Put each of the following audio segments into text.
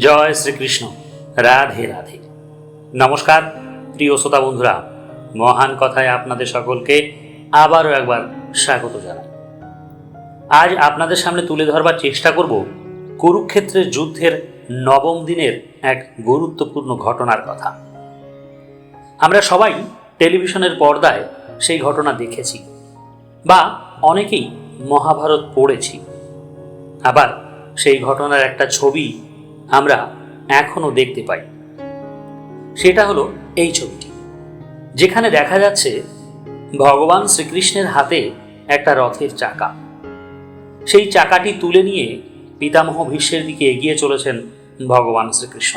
জয় শ্রীকৃষ্ণ। রাধে রাধে। নমস্কার, প্রিয় শ্রোতা বন্ধুরা। মহান কথায় আপনাদের সকলকে আবারও একবার স্বাগত জানাই। আজ আপনাদের সামনে তুলে ধরবার চেষ্টা করব কুরুক্ষেত্রের যুদ্ধের নবম দিনের এক গুরুত্বপূর্ণ ঘটনার কথা। আমরা সবাই টেলিভিশনের পর্দায় সেই ঘটনা দেখেছি বা অনেকেই মহাভারত পড়েছি। আবার সেই ঘটনার একটা ছবি আমরা এখনও দেখতে পাই। সেটা হলো এই ছবিটি, যেখানে দেখা যাচ্ছে ভগবান শ্রীকৃষ্ণের হাতে একটা রথের চাকা। সেই চাকাটি তুলে নিয়ে পিতামহ ভীষ্মের দিকে এগিয়ে চলেছেন ভগবান শ্রীকৃষ্ণ।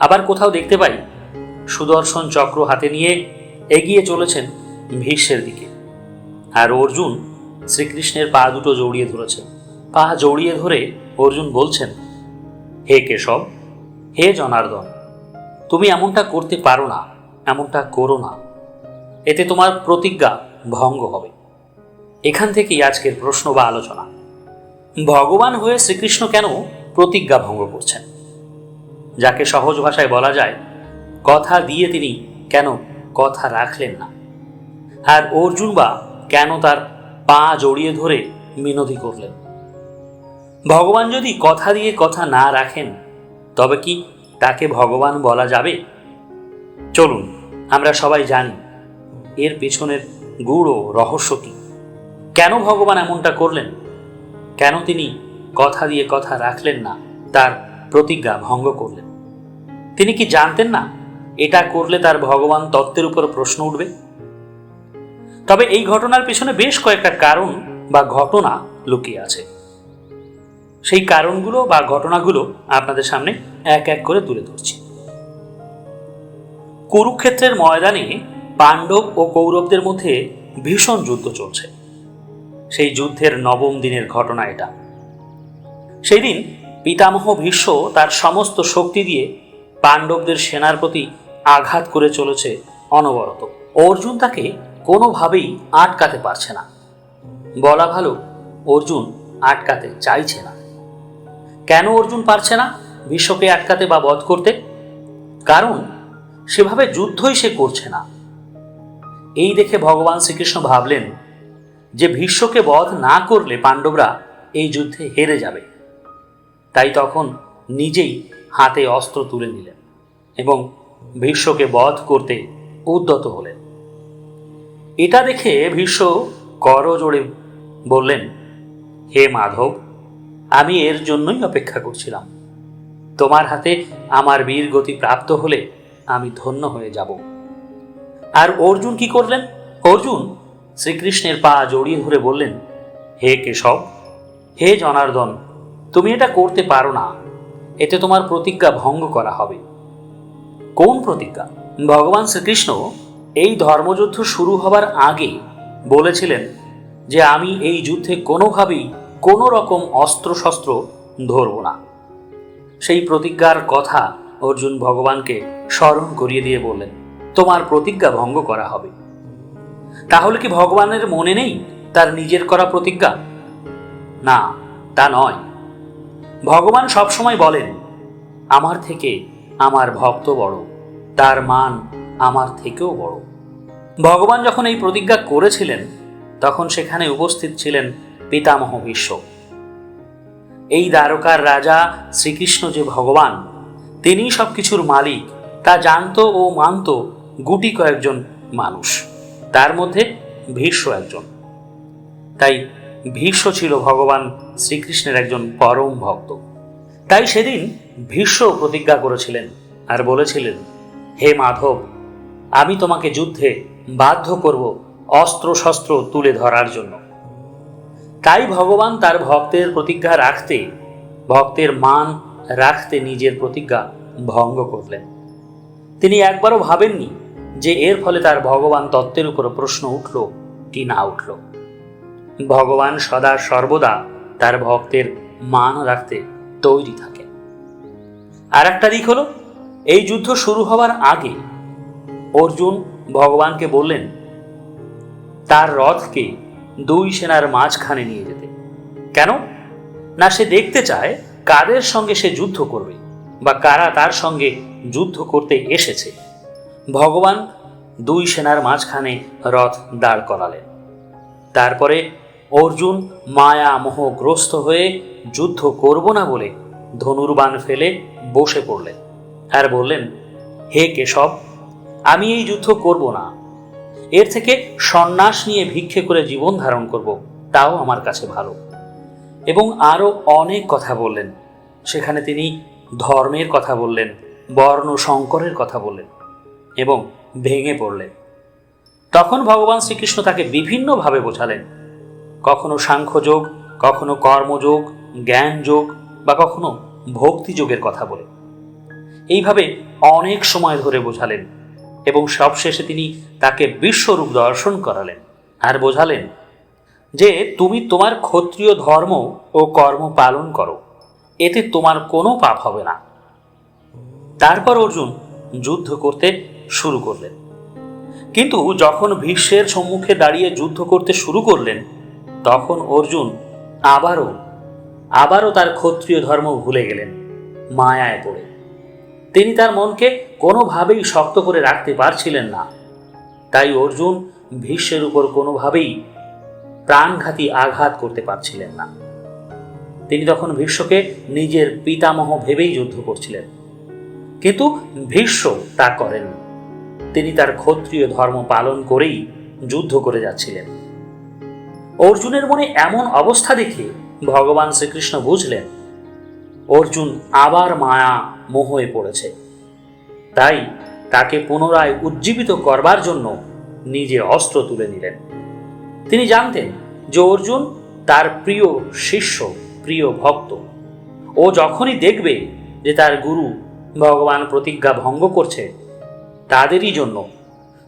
আবার কোথাও দেখতে পাই সুদর্শন চক্র হাতে নিয়ে এগিয়ে চলেছেন ভীষ্মের দিকে। আর অর্জুন শ্রীকৃষ্ণের পা দুটো জড়িয়ে ধরেছেন পা জড়িয়ে ধরে অর্জুন বলছেন হে কেশব, হে জনার্দন, তুমি এমনটা করতে পারো না, এমনটা করো না। এতে তোমার প্রতিজ্ঞা ভঙ্গ হবে। এখান থেকেই আজকের প্রশ্ন বা আলোচনা। ভগবান হয়ে শ্রীকৃষ্ণ কেন প্রতিজ্ঞা ভঙ্গ করছেন? যাকে সহজ ভাষায় বলা যায়, কথা দিয়ে তিনি কেন কথা রাখলেন না? আর অর্জুন বা কেন তার পা জড়িয়ে ধরে মিনতি করলেন? ভগবান যদি কথা দিয়ে কথা না রাখেন, তবে কি তাকে ভগবান বলা যাবে? চলুন, আমরা সবাই জানি এর পেছনের ও রহস্য কি। কেন ভগবান এমনটা করলেন? কেন তিনি কথা দিয়ে কথা রাখলেন না, তার প্রতিজ্ঞা ভঙ্গ করলেন? তিনি কি জানতেন না এটা করলে তার ভগবান তত্ত্বের উপর প্রশ্ন উঠবে? তবে এই ঘটনার পেছনে বেশ কয়েকটা কারণ বা ঘটনা লুকিয়ে আছে। সেই কারণগুলো বা ঘটনাগুলো আপনাদের সামনে এক এক করে তুলে ধরছি। কুরুক্ষেত্রের ময়দানে পাণ্ডব ও কৌরবদের মধ্যে ভীষণ যুদ্ধ চলছে। সেই যুদ্ধের নবম দিনের ঘটনা এটা। সেই দিন পিতামহ ভীষ্ম তার সমস্ত শক্তি দিয়ে পাণ্ডবদের সেনার প্রতি আঘাত করে চলেছে অনবরত। অর্জুন তাকে কোনোভাবেই আটকাতে পারছে না। বলা ভালো, অর্জুন আটকাতে চাইছে না। কেন অর্জুন পারছে না? বিশ্বকে আটকাতে বা বধ করতে? কারণ সেভাবে যুদ্ধই সে করছে না। এই দেখে ভগবান শ্রীকৃষ্ণ ভাবলেন যে ভীষ্মকে বধ না করলে পাণ্ডবরা এই যুদ্ধে হেরে যাবে। তাই তখন নিজেই হাতে অস্ত্র তুলে নিলেন এবং ভীষ্মকে বধ করতে উদ্যত হলেন। এটা দেখে ভীষ্ম করজোড়ে বললেন, হে মাধব আমি এর জন্যই অপেক্ষা করছিলাম। তোমার হাতে আমার বীর গতি প্রাপ্ত হলে আমি ধন্য হয়ে যাব। আর অর্জুন কি করলেন? অর্জুন শ্রীকৃষ্ণের পা জড়িয়ে ধরে বললেন, হে কেশব, হে জনার্দন, তুমি এটা করতে পারো না। এতে তোমার প্রতিজ্ঞা ভঙ্গ করা হবে। কোন প্রতিজ্ঞা? ভগবান শ্রীকৃষ্ণ এই ধর্মযুদ্ধ শুরু হবার আগে বলেছিলেন যে আমি এই যুদ্ধে কোনোভাবেই কোনো রকম অস্ত্রশস্ত্র ধরব না। সেই প্রতিজ্ঞার কথা অর্জুন ভগবানকে স্মরণ করিয়ে দিয়ে বললেন, তোমার প্রতিজ্ঞা ভঙ্গ করা হবে। তাহলে কি ভগবানের মনে নেই তার নিজের করা প্রতিজ্ঞা? না, তা নয়। ভগবান সবসময় বলেন, আমার থেকে আমার ভক্ত বড়, তার মান আমার থেকেও বড়। ভগবান যখন এই প্রতিজ্ঞা করেছিলেন, তখন সেখানে উপস্থিত ছিলেন পিতামহ ভীষ্ম এই দ্বারকার রাজা শ্রীকৃষ্ণ যে ভগবান, তিনি সব কিছুর মালিক, তা জানতো ও মানত গুটি কয়েকজন মানুষ, তার মধ্যে ভীষ্ম একজন। তাই ভীষ্ম ছিল ভগবান শ্রীকৃষ্ণের একজন পরম ভক্ত। তাই সেদিন ভীষ্ম প্রতিজ্ঞা করেছিলেন আর বলেছিলেন, হে মাধব, আমি তোমাকে যুদ্ধে বাধ্য করব অস্ত্র শস্ত্র তুলে ধরার জন্য। তাই ভগবান তার ভক্তের প্রতিজ্ঞা রাখতে, ভক্তের মান রাখতে নিজের প্রতিজ্ঞা ভঙ্গ করলেন। তিনি একবারও ভাবেননি যে এর ফলে তার ভগবান তত্ত্বের উপর প্রশ্ন উঠল কি না উঠল। ভগবান সদা সর্বদা তার ভক্তের মান রাখতে তৈরি থাকে আর একটা দিক হলো, এই যুদ্ধ শুরু হওয়ার আগে অর্জুন ভগবানকে বললেন, তার রথকে দুই সেনার মাঝখানে নিয়ে যেতে। কেন? না সে দেখতে চায় কাদের সঙ্গে সে যুদ্ধ করবে বা কারা তার সঙ্গে যুদ্ধ করতে এসেছে। ভগবান দুই সেনার মাঝখানে রথ দাঁড় করালেন। তারপরে অর্জুন মায়া মোহগ্রস্ত হয়ে যুদ্ধ করব না বলে ধনুর্বাণ ফেলে বসে পড়লেন। আর বললেন, হে কেশব, আমি এই যুদ্ধ করব না। এর থেকে সন্ন্যাস নিয়ে ভিক্ষে করে জীবন ধারণ করব, তাও আমার কাছে ভালো। এবং আরও অনেক কথা বললেন। সেখানে তিনি ধর্মের কথা বললেন, বর্ণ সংকরের কথা বললেন এবং ভেঙে পড়লেন। তখন ভগবান শ্রীকৃষ্ণ তাকে বিভিন্নভাবে বোঝালেন। কখনো সাংখ্যযোগ, কখনো কর্মযোগ জ্ঞান যোগ বা কখনো ভক্তিযোগের কথা বলে। এইভাবে অনেক সময় ধরে বোঝালেন। এবং সবশেষে তিনি তাকে বিশ্বরূপ দর্শন করালেন আর বোঝালেন যে তুমি তোমার ক্ষত্রিয় ধর্ম ও কর্ম পালন করো, এতে তোমার কোনো পাপ হবে না। তারপর অর্জুন যুদ্ধ করতে শুরু করলেন। কিন্তু যখন ভীষ্মের সম্মুখে দাঁড়িয়ে যুদ্ধ করতে শুরু করলেন, তখন অর্জুন আবারও আবারও তার ক্ষত্রিয় ধর্ম ভুলে গেলেন, মায়ায় পড়ে। তিনি তার মনকে কোনোভাবেই শক্ত করে রাখতে পারছিলেন না। তাই অর্জুন ভীষ্মের উপর কোনোভাবেই প্রাণঘাতী আঘাত করতে পারছিলেন না। তিনি তখন ভীষ্মকে নিজের পিতামহ ভেবেই যুদ্ধ করছিলেন। কিন্তু ভীষ্ম তা করেন তিনি তার ক্ষত্রিয় ধর্ম পালন করেই যুদ্ধ করে যাচ্ছিলেন। অর্জুনের মনে এমন অবস্থা দেখে ভগবান শ্রীকৃষ্ণ বুঝলেন, অর্জুন আবার মায়া মোহয়ে পড়েছে। তাই তাকে পুনরায় উজ্জীবিত করবার জন্য নিজে অস্ত্র তুলে নিলেন। তিনি জানতেন যে অর্জুন তার প্রিয় শিষ্য, প্রিয় ভক্ত। ও যখনই দেখবে যে তার গুরু ভগবান প্রতিজ্ঞা ভঙ্গ করছে তাদেরই জন্য,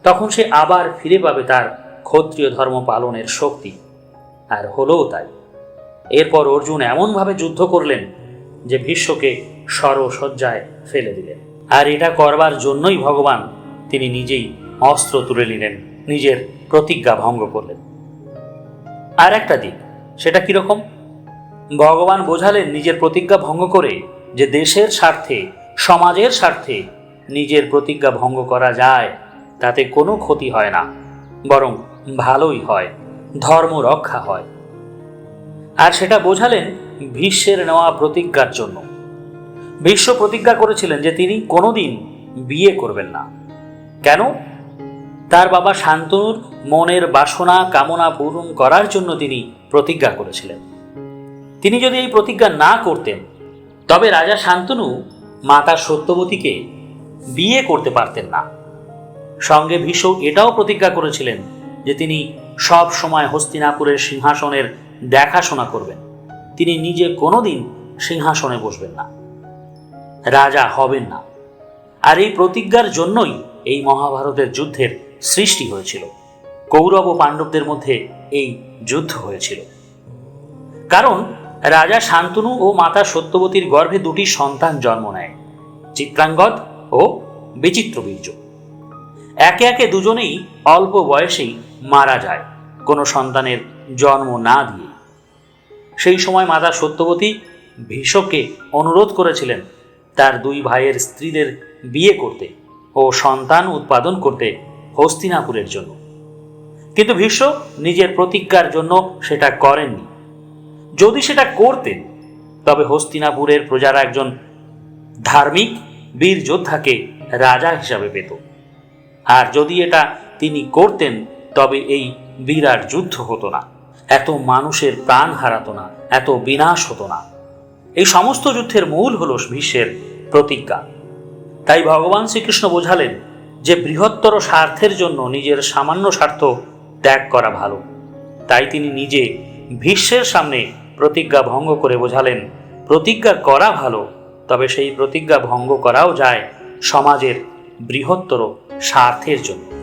তখন সে আবার ফিরে পাবে তার ক্ষত্রিয় ধর্ম পালনের শক্তি। আর হলোও তাই। এরপর অর্জুন এমনভাবে যুদ্ধ করলেন যে ভীষ্মকে সরসজ্জায় ফেলে দিলেন। আর এটা করবার জন্যই ভগবান তিনি নিজেই অস্ত্র তুলে নিলেন, নিজের প্রতিজ্ঞা ভঙ্গ করলেন। আর একটা দিক, সেটা কীরকম ভগবান বোঝালেন নিজের প্রতিজ্ঞা ভঙ্গ করে যে দেশের স্বার্থে, সমাজের স্বার্থে নিজের প্রতিজ্ঞা ভঙ্গ করা যায়, তাতে কোনো ক্ষতি হয় না, বরং ভালোই হয়, ধর্ম রক্ষা হয়। আর সেটা বোঝালেন ভীষ্মের নেওয়া প্রতিজ্ঞার জন্য। ভীষ্ম প্রতিজ্ঞা করেছিলেন যে তিনি কোনোদিন বিয়ে করবেন না। কেন? তার বাবা শান্তনুর মনের বাসনা, কামনা পূরণ করার জন্য তিনি প্রতিজ্ঞা করেছিলেন। তিনি যদি এই প্রতিজ্ঞা না করতেন, তবে রাজা শান্তনু মাতা সত্যবতীকে বিয়ে করতে পারতেন না। সঙ্গে ভীষ্ম এটাও প্রতিজ্ঞা করেছিলেন যে তিনি সব সময় হস্তিনাপুরের সিংহাসনের দেখাশোনা করবেন। তিনি নিজে কোনোদিন সিংহাসনে বসবেন না। রাজা হবেন না। আর এই প্রতিজ্ঞার জন্যই এই মহাভারতের যুদ্ধের সৃষ্টি হয়েছিল। কৌরব ও পাণ্ডবদের মধ্যে এই যুদ্ধ হয়েছিল। কারণ রাজা শান্তনু ও মাতা সত্যবতীর গর্ভে দুটি সন্তান জন্ম নেয়, চিত্রাঙ্গদ ও বিচিত্রবীর্য একে একে দুজনেই অল্প বয়সেই মারা যায় কোনো সন্তানের জন্ম না দিয়ে। সেই সময় মাতা সত্যবতী ভীষ্মকে অনুরোধ করেছিলেন তার দুই ভাইয়ের স্ত্রীদের বিয়ে করতে ও সন্তান উৎপাদন করতে হস্তিনাপুরের জন্য। কিন্তু ভীষ্ম নিজের প্রতিজ্ঞার জন্য সেটা করেননি। যদি সেটা করতেন, তবে হস্তিনাপুরের প্রজারা একজন ধার্মিক বীর যোদ্ধাকে রাজা হিসাবে পেত। আর যদি এটা তিনি করতেন, তবে এই বিরাট যুদ্ধ হতো না। এত মানুষের প্রাণ হারাতো না, এত বিনাশ হতো না। এই সমস্ত যুদ্ধের মূল হল ভীষ্মের প্রতিজ্ঞা। তাই ভগবান শ্রীকৃষ্ণ বোঝালেন যে বৃহত্তর স্বার্থের জন্য নিজের সামান্য স্বার্থ ত্যাগ করা ভালো। তাই তিনি নিজে ভীষ্মের সামনে প্রতিজ্ঞা ভঙ্গ করে বোঝালেন, প্রতিজ্ঞা করা ভালো, তবে সেই প্রতিজ্ঞা ভঙ্গ করাও যায় সমাজের বৃহত্তর স্বার্থের জন্য।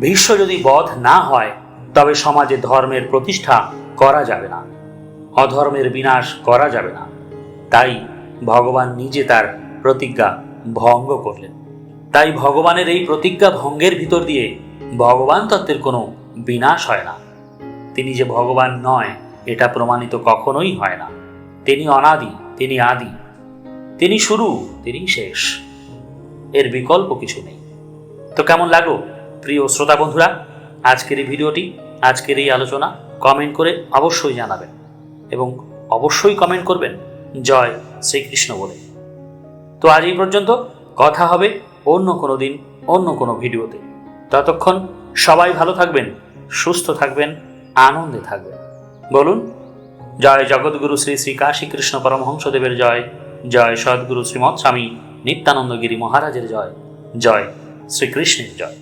ভীষ্ম যদি বধ না হয়, তবে সমাজে ধর্মের প্রতিষ্ঠা করা যাবে না। অধর্মের বিনাশ করা যাবে না। তাই ভগবান নিজে তার প্রতিজ্ঞা ভঙ্গ করলেন। তাই ভগবানের এই প্রতিজ্ঞা ভঙ্গের ভিতর দিয়ে ভগবান তত্ত্বের কোনো বিনাশ হয় না। তিনি যে ভগবান নয়, এটা প্রমাণিত কখনোই হয় না। তিনি অনাদি, তিনি আদি, তিনি শুরু, তিনি শেষ। এর বিকল্প কিছু নেই। তো কেমন লাগল, প্রিয় শ্রোতা বন্ধুরা? আজকের এই ভিডিওটি, আজকের এই আলোচনা কমেন্ট করে অবশ্যই জানাবেন। এবং অবশ্যই কমেন্ট করবেন জয় শ্রীকৃষ্ণ বলে। তো আজ এই পর্যন্ত, কথা হবে অন্য কোনো দিন, অন্য কোনো ভিডিওতে। ততক্ষণ সবাই ভালো থাকবেন, সুস্থ থাকবেন, আনন্দে থাকবেন। বলুন, জয় জগৎগুরু শ্রী শ্রী কাশী কৃষ্ণ পরমহংসদেবের জয় জয় সদ্গুরু শ্রীমৎ স্বামী নিত্যানন্দগিরি মহারাজের জয় জয় শ্রীকৃষ্ণের জয়।